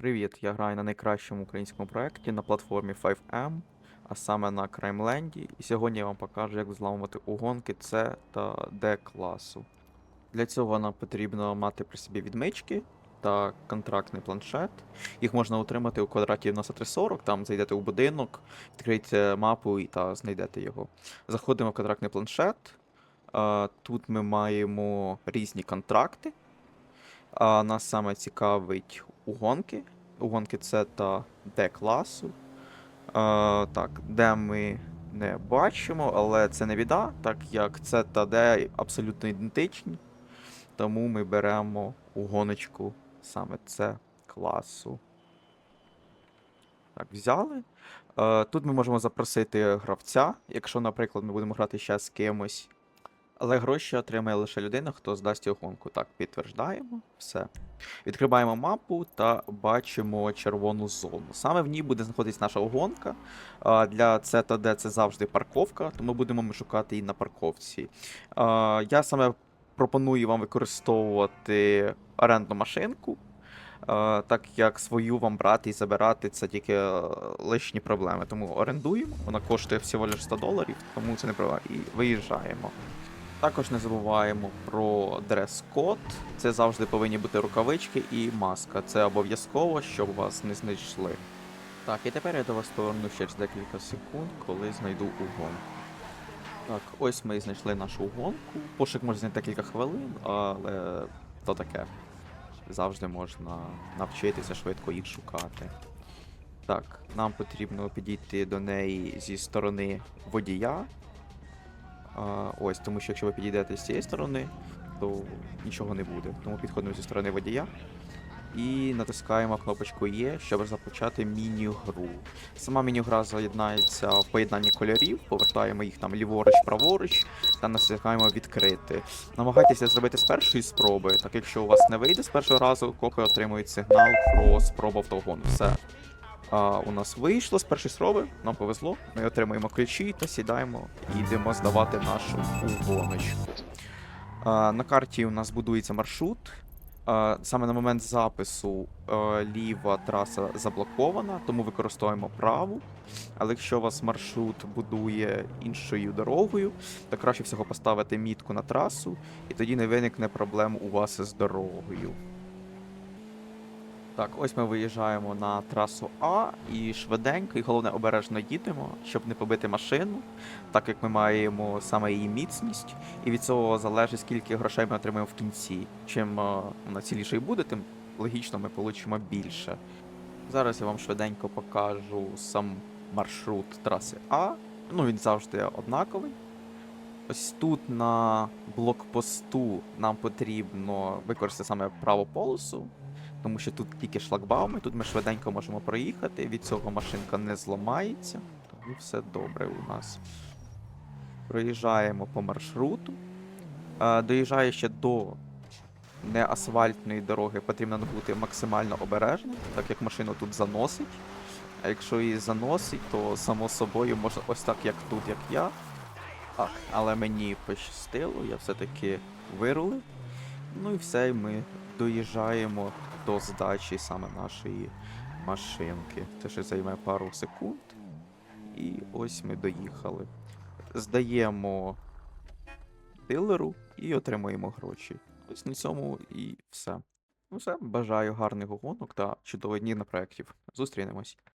Привіт, я граю на найкращому українському проєкті на платформі 5M, а саме на Краймленді. І сьогодні я вам покажу, як взламувати угонки С та D класу. Для цього нам потрібно мати при собі відмички та контрактний планшет. Їх можна отримати у квадраті 9340, там зайдете у будинок, відкрийте мапу і та знайдете його. Заходимо в контрактний планшет. Тут ми маємо різні контракти. Нас саме цікавить угонки. Угонки С та Д класу. А, так, Д ми не бачимо, але це не біда, так як С та Д абсолютно ідентичні. Тому ми беремо угоночку саме С класу. Так, взяли. Е, тут ми можемо запросити гравця, якщо, наприклад, ми будемо грати ще з кимось. Але гроші отримає лише людина, хто здасть угонку. Так, підтверждаємо. Все. Відкриваємо мапу та бачимо червону зону. Саме в ній буде знаходитись наша угонка. А, Для С та Д це завжди парковка, тому будемо ми шукати її на парковці. Я саме пропоную вам використовувати орендну машинку. Так як свою вам брати і забирати це тільки е, лишні проблеми. Тому орендуємо, вона коштує всього лише 100 доларів, тому це не проблема. І виїжджаємо. Також не забуваємо про дрес-код. Це завжди повинні бути рукавички і маска. Це обов'язково, щоб вас не знайшли. Так, і тепер я до вас поверну через декілька секунд, коли знайду угон. Так, ось ми і знайшли нашу угонку. Пошук може зайняти декілька хвилин, але то таке. Завжди можна навчитися швидко їх шукати. Так, нам потрібно підійти до неї зі сторони водія. Ось, тому що якщо ви підійдете з цієї сторони, то нічого не буде. Тому підходимо зі сторони водія і натискаємо кнопочку Є, щоб започати міні-гру. Сама міні-гра заєднається в поєднанні кольорів, повертаємо їх там ліворуч, праворуч та натискаємо відкрити. Намагайтеся зробити з першої спроби, так якщо у вас не вийде з першого разу, копи отримують сигнал про спробу автогону. Все. А, у нас вийшло з першої спроби, нам повезло. Ми отримуємо ключі та сідаємо і йдемо здавати нашу угоночку. А, на карті у нас будується маршрут. А, саме на момент запису е, ліва траса заблокована, тому використовуємо праву. Але якщо у вас маршрут будує іншою дорогою, то краще всього поставити мітку на трасу, і тоді не виникне проблем у вас з дорогою. Так, ось ми виїжджаємо на трасу А і швиденько, і головне обережно їдемо, щоб не побити машину, так як ми маємо саме її міцність, і від цього залежить, скільки грошей ми отримаємо в кінці. Чим е, вона цілішою буде, тим логічно ми получимо більше. Зараз я вам швиденько покажу сам маршрут траси А. Ну, він завжди однаковий. Ось тут на блокпосту нам потрібно використати саме праву полосу, тому що тут тільки шлагбауми, тут ми швиденько можемо проїхати, від цього машинка не зламається, тому все добре у нас. Проїжджаємо по маршруту. Е, Доїжджаючи до неасфальтної дороги, потрібно бути максимально обережним, так як машину тут заносить. А якщо її заносить, то само собою можна ось так, як тут, як я. Так, але мені пощастило, я все-таки вирулив. Ну і все, і ми доїжджаємо до здачі саме нашої машинки. Це ще займе пару секунд. І ось ми доїхали. Здаємо дилеру і отримуємо гроші. Ось на цьому і все. Ну все, бажаю гарних гонок та чудових днів на проєктів. Зустрінемось.